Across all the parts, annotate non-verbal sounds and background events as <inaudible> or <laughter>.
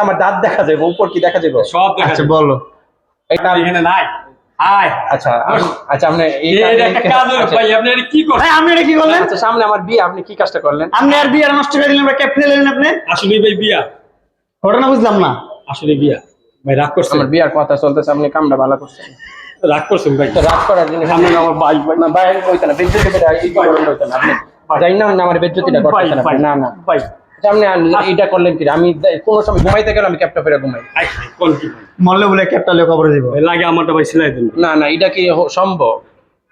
আমার দাঁত দেখা যাবে উপর কি দেখা যাবে? সব দেখা আচ্ছা যাবে। বলো। এটা এখানে নাই। আচ্ছা আচ্ছা আপনি এই এটা কাজে- একটা কাজ হলো ভাই আপনি এটা কি করছেন? আপনি এটা কি করলেন? সামনে আমার বিয়ে আপনি কি কাজটা করলেন? আপনি আর বিয়ার নষ্ট করে দিলেন ক্যাপ ফেলে আপনি? আসলে ভাই বিয়া। ঘটনা বুঝলাম না। আসলে বিয়া। ভাই রাগ করছেন? আমার বিয়ার কথা চলতেছে আপনি কামটা ভালো করছেন। রাগ করছেন ভাই? তো রাগ করার জিনিস আপনি না আমার ভাই ভাই। না বাইরে হইতো না বিদ্যুৎ বেড়ে এই করুন হইতো না আপনি যাই না না আমার বিদ্যুৎটা করতেছেন না না। ভাই। আচ্ছা, আনি এটা করলেন কি? আমি কোনো সময় ঘুমাইতে গেলে আমি ক্যাপটা ফেরে ঘুমাই। কোন কি ভাই? মরলে বলে ক্যাপটা লে করে দিব। লাগে আমারটা ভাই সিলাই দেন। না না এটা কি সম্ভব?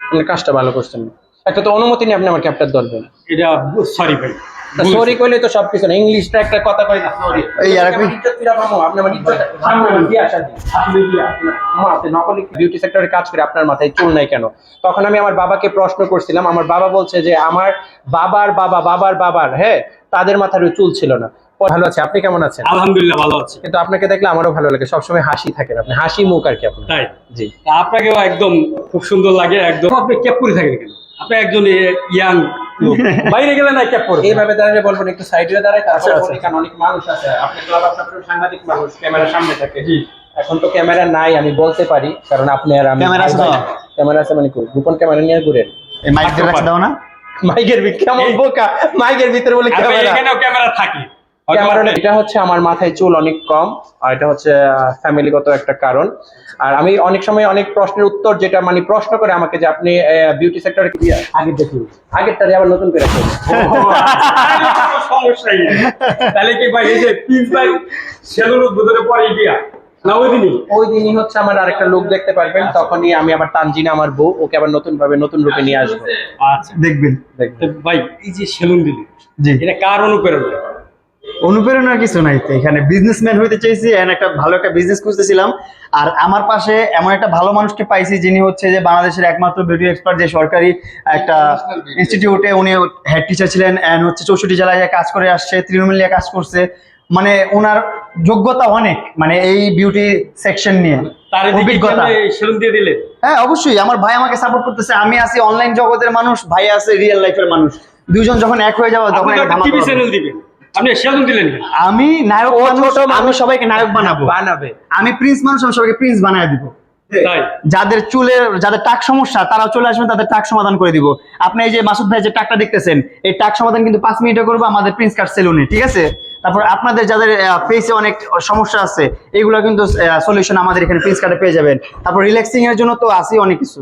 আপনি কাজটা ভালো করছেন একটা তো অনুমতি নিয়ে আপনি আমার ক্যাপটা ধরবেন। এটা সরি ভাই। সরি কইলে তো সবকিছু না ইংলিশটা একটা কথা কই না সরি এই আর আপনি আমার ইজ্জত সামনে আমার আসা দিন আপনি বিয়ে মাতে নকলি বিউটি সেক্টরে কাজ করে আপনার মাথায় চুল নাই কেন? তখন আমি আমার বাবাকে প্রশ্ন করছিলাম আমার বাবা বলছে যে আমার বাবার বাবা বাবার বাবার হ্যাঁ তাদের মাথার চুল ছিল না। ভালো আছে আপনি কেমন আছেন? আলহামদুলিল্লাহ ভালো আছি। কিন্তু আপনাকে দেখলে আমারও ভালো লাগে সবসময় হাসি থাকেন আপনি হাসি মুখ আর কি আপনি তাই? জি। আপনাকেও একদম খুব সুন্দর লাগে একদম আপনি থাকেন কেন? আপনি একজন ইয়াং <laughs> বাইরে গেলে না ক্যাপ পরে। এইভাবে দাঁড়ালে বলবেন একটু সাইডে দাঁড়ায় তারপর আচ্ছা, আচ্ছা। কারণ অনেক মানুষ আছে। আপনি ক্লাব আপনার সাংবাদিক মানুষ ক্যামেরার সামনে থাকে। জি। এখন তো ক্যামেরা নাই আমি বলতে পারি কারণ আপনি আর আমি ক্যামেরা আছে ক্যামেরা আছে মানে কি গোপন ক্যামেরা নিয়ে ঘুরেন। এই মাইক দাও না। মাইকের ভিতরে কেমন বোকা? মাইকের ভিতরে বলে ক্যামেরা। এখানেও ক্যামেরা থাকে। এটা হচ্ছে আমার মাথায় চুল অনেক কম আর এটা হচ্ছে ফ্যামিলিগত একটা কারণ। আর আমি অনেক সময় অনেক প্রশ্নের উত্তর যেটা মানে প্রশ্ন করে আমাকে যে আপনি বিউটি সেক্টরে কি আগে আবার নতুন করে করুন। তাহলে সমস্যাই তাহলে কি ভাই এই যে প্রিন্স ভাই সেলুন উদ্বোধনের পরে বিয়া ওই দিনই? হচ্ছে আমার আরেকটা লোক দেখতে পারবেন তখনই আমি আবার তানজিনা আমার বউ ওকে আবার নতুন ভাবে নতুন রূপে নিয়ে আসব। আচ্ছা। দেখবেন। দেখবেন। ভাই এই যে সেলুন দিলি জি। এটা কার অনুপ্রেরণা? অনুপ্রেরণার কিছু নাই তো। এখানে বিজনেসম্যান হইতে চাইছি এন্ড একটা ভালো একটা বিজনেস খুঁজতেছিলাম। আর আমার পাশে এমন একটা ভালো মানুষকে পাইছি যিনি হচ্ছে যে বাংলাদেশের একমাত্র বিউটি এক্সপার্ট যে সরকারি একটা ইনস্টিটিউটে উনি হেড টিচার ছিলেন এন্ড হচ্ছে চৌষট্টি জেলায় কাজ করে আসছে তৃণমূল কাজ করছে। মানে ওনার যোগ্যতা অনেক মানে এই বিউটি সেকশন নিয়ে। অভিজ্ঞতা। হ্যাঁ অবশ্যই। আমার ভাই আমাকে সাপোর্ট করতেছে। আমি আছি অনলাইন জগতের মানুষ ভাই আছে রিয়েল লাইফের মানুষ। দুজন যখন এক হয়ে যাব তখন। চ্যানেল দিবেন। আপনি সেলুন দিলেন আমি নায়ক ছোট আমি সবাইকে নায়ক বানাবো। বানাবে। আমি প্রিন্স মানুষ আমি সবাইকে প্রিন্স বানায় দিব। যাদের চুলের যাদের টাক সমস্যা তারা চলে আসবেন তাদের টাক সমাধান করে দিব। আপনি এই যে মাসুদ ভাই যে টাকটা দেখতেছেন এই টাক সমাধান কিন্তু পাঁচ মিনিটে করব আমাদের প্রিন্স কার্ড সেলুনে ঠিক আছে? তারপর আপনাদের যাদের ফেসে অনেক সমস্যা আছে এগুলো কিন্তু সলিউশন আমাদের এখানে প্রিন্স কার্ডে পেয়ে যাবেন। তারপর রিল্যাক্সিং এর জন্য তো আছে অনেক কিছু।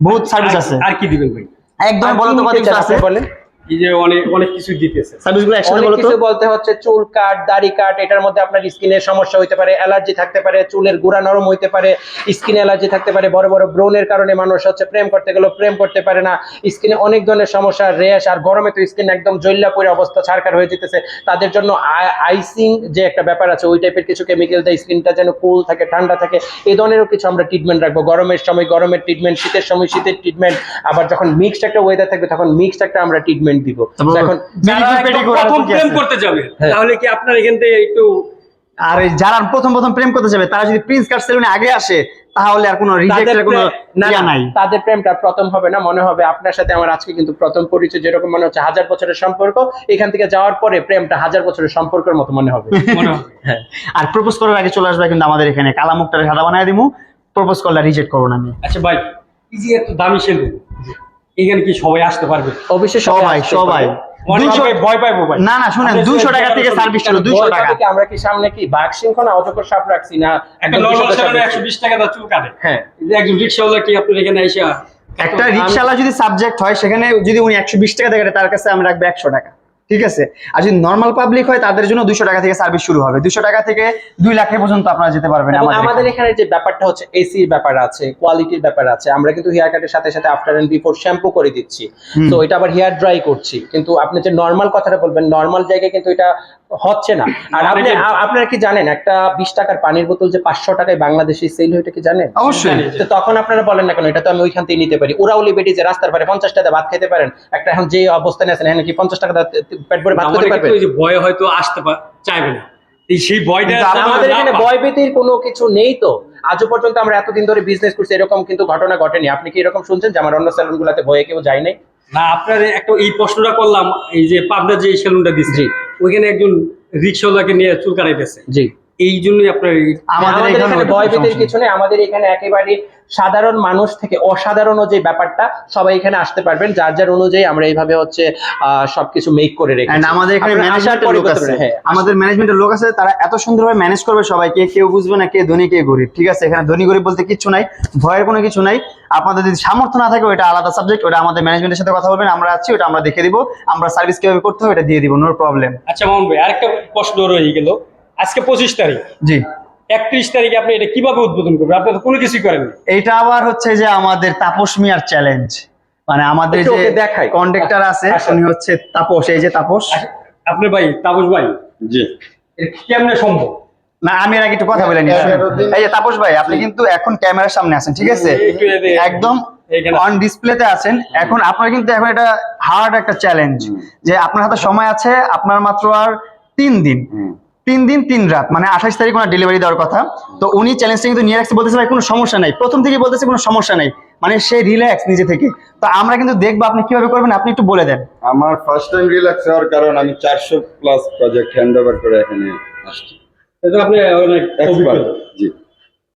বহুত সার্ভিস আছে। আর কি দিবেন ভাই? একদম আর বলো তো কত নিতে কিছু চান আছে। বলেন? এই যে অনেক অনেক কিছু দিতেছে। সার্ভিসগুলো একসাথে অনেক কিছু বলতে হচ্ছে চুল কাট দাড়ি কাট এটার মধ্যে আপনার স্কিনের সমস্যা হইতে পারে অ্যালার্জি থাকতে পারে চুলের গুঁড়া নরম হইতে পারে স্কিন অ্যালার্জি থাকতে পারে বড় বড় ব্রণের কারণে মানুষ হচ্ছে প্রেম করতে গেলেও প্রেম করতে পারে না। স্কিনে অনেক ধরনের সমস্যা র্যাশ আর গরমে তো স্কিন একদম জৈল্লা পরে অবস্থা ছাড়কার হয়ে যেতেছে। তাদের জন্য আইসিং যে একটা ব্যাপার আছে ওই টাইপের কিছু কেমিক্যাল দেয় স্কিনটা যেন কুল থাকে ঠান্ডা থাকে এই ধরনেরও কিছু আমরা ট্রিটমেন্ট রাখব। গরমের সময় গরমের ট্রিটমেন্ট শীতের সময় শীতের ট্রিটমেন্ট আবার যখন মিক্সড একটা ওয়েদার থাকবে তখন মিক্সড একটা আমরা ট্রিটমেন্ট দিব। এখন প্রথম প্রেম? করতে যাবে হ্যাঁ। তাহলে কি আপনার এখান থেকে একটু আর যারা প্রথম প্রথম প্রেম করতে যাবে তারা যদি প্রিন্স কার্ড সেলুনে আগে আসে তাহলে আর কোনো রিজেক্টের কোনো না, নাই। তাদের প্রেমটা প্রথম হবে না মনে হবে আপনার সাথে আমার আজকে কিন্তু প্রথম পরিচয় যেরকম মনে হচ্ছে হাজার বছরের সম্পর্ক এখান থেকে যাওয়ার পরে প্রেমটা হাজার বছরের সম্পর্কের মতো মনে হবে। <laughs> হ্যাঁ। আর প্রপোজ করার আগে চলে আসবে কিন্তু আমাদের এখানে কালা মুখটারে সাদা বানায় দিমু প্রপোজ করলে রিজেক্ট করব না আমি। আচ্ছা ভাই এই যে এত দামি সেলুন এখানে কি সবাই আসতে পারবে? অবশ্যই সবাই সবাই অনেক দুইশো সবাই ভয় পাইবো ভাই। না না শুনেন দুইশো টাকা থেকে সার্ভিস ছিল দুইশো টাকা। আমরা কি সামনে কি বাঘ সিংহ না অজগর সাপ রাখছি না? একশো বিশ টাকা দা চুল কাটে। হ্যাঁ একজন রিক্সাওয়ালা কি আপনার এখানে এসে একটা রিক্সাওয়ালা যদি সাবজেক্ট হয় সেখানে যদি উনি একশো বিশ টাকা দেখে তার কাছে আমরা রাখব একশো টাকা। ঠিক আছে? আর যদি নর্মাল পাবলিক হয় তাদের জন্য দুশো টাকা থেকে সার্ভিস শুরু হবে। দুশো টাকা থেকে দুই লাখের পর্যন্ত আপনারা যেতে পারবেন আমাদের। এখানে। যে ব্যাপারটা হচ্ছে এসির ব্যাপার আছে কোয়ালিটির ব্যাপার আছে আমরা কিন্তু হেয়ার কাটের সাথে সাথে আফটার এন্ড বিফোর শ্যাম্পু করে দিচ্ছি। তো এটা আবার হেয়ার ড্রাই করছি। কিন্তু আপনি যে নর্মাল কথাটা বলবেন নর্মাল জায়গায় কিন্তু এটা হচ্ছে না। আর আপনি আপনারা কি জানেন একটা বিশ টাকার পানির বোতল যে পাঁচশো টাকায় বাংলাদেশে সেল হয় কি জানেন? অবশ্যই। তো তখন আপনারা বলেন না কেন এটা তো আমি ওইখান থেকে নিতে পারি। ওরাউলি বেটি যে রাস্তার পারে পঞ্চাশ টাকা ভাত খেতে পারেন। একটা এখন যে অবস্থানে আছেন এখন কি পঞ্চাশ টাকা পেট ভরে ভাত খেতে পারবেন ভয়ে হয়তো আসতে চাইবে না। সেই ভয়টা আমাদের এখানে। ভয়ভীতির কোনো কিছু নেই তো। আজও পর্যন্ত আমরা এতদিন ধরে বিজনেস করছি এরকম কিন্তু ঘটনা ঘটেনি। আপনি কি এরকম শুনছেন যে আমার অন্য গুলাতে ভয়ে কেউ যায় নাই? না আপনার একটা এই প্রশ্নটা করলাম এই যে পাবনা যে সেলুনটা দিচ্ছে। ওইখানে একজন রিক্সাওয়ালাকে নিয়ে চুল কাটাইতেছে। জি। এই জন্যই আপনার আমাদের এখানে ভয় সমস্যা। কিছু নেই আমাদের এখানে একেবারে সাধারণ মানুষ থেকে অসাধারণ যে ব্যাপারটা সবাই এখানে আসতে পারবেন। যার যার অনুযায়ী আমরা এইভাবে হচ্ছে আহ, সবকিছু মেক করে রেখেছি। আমাদের এখানে ম্যানেজমেন্টের লোক আছে। হ্যাঁ আমাদের ম্যানেজমেন্টের লোক আছে তারা এত সুন্দরভাবে ম্যানেজ করবে সবাইকে। কেউ বুঝবে না কে ধনী কে গরিব। ঠিক আছে এখানে ধনী গরিব বলতে কিছু নাই ভয়ের কোনো কিছু নাই। আপনাদের যদি সামর্থ্য না থাকে ওটা আলাদা সাবজেক্ট ওটা আমাদের ম্যানেজমেন্টের সাথে কথা বলবেন আমরা আছি ওটা আমরা দেখে দিব। আমরা সার্ভিস কীভাবে করতে হবে এটা দিয়ে দিব নো প্রবলেম আচ্ছা মামুন ভাই আরেকটা প্রশ্ন রয়ে গেল। আজকে পঁচিশ তারিখ। জি। একত্রিশ তারিখে আপনি এটা কীভাবে উদ্বোধন করবেন? আপনি তো কোনো কিছুই করেননি এটা আবার হচ্ছে যে আমাদের তাপস মিয়ার চ্যালেঞ্জ মানে আমাদের যে দেখাই। কন্ডাক্টর আছে আচ্ছা। উনি হচ্ছে তাপস এই যে তাপস। আপনি ভাই তাপস ভাই? জি। এটা কেমনে সম্ভব? না আমি এর আগে একটু কথা বলে নিই শুনেন। এগারো দিন- এই যে তাপস ভাই আপনি কিন্তু এখন ক্যামেরার সামনে আছেন ঠিক আছে? একদম অন ডিসপ্লেতে আছেন। এখন আপনার কিন্তু এখন এটা হার্ড একটা চ্যালেঞ্জ যে আপনার হাতে সময় আছে আপনার মাত্র আর তিন দিন। হুম। তিন দিন তিন রাত মানে আঠাশ তারিখ ওনার ডেলিভারি দেওয়ার কথা। তো উনি চ্যালেঞ্জটা কিন্তু নিয়ে রাখছে বলতেছে ভাই কোনো সমস্যা নাই। প্রথম থেকে বলতেছে কোনো সমস্যা নাই। মানে সে রিল্যাক্স নিজে থেকে। তো আমরা কিন্তু দেখব আপনি কীভাবে করবেন আপনি একটু বলে দেন। আমার ফার্স্ট টাইম রিল্যাক্স হওয়ার কারণ আমি চারশো প্লাস প্রজেক্ট হ্যান্ড ওভার করে এখানে আসছি। এটা আপনি অনেক এক্সপার্ট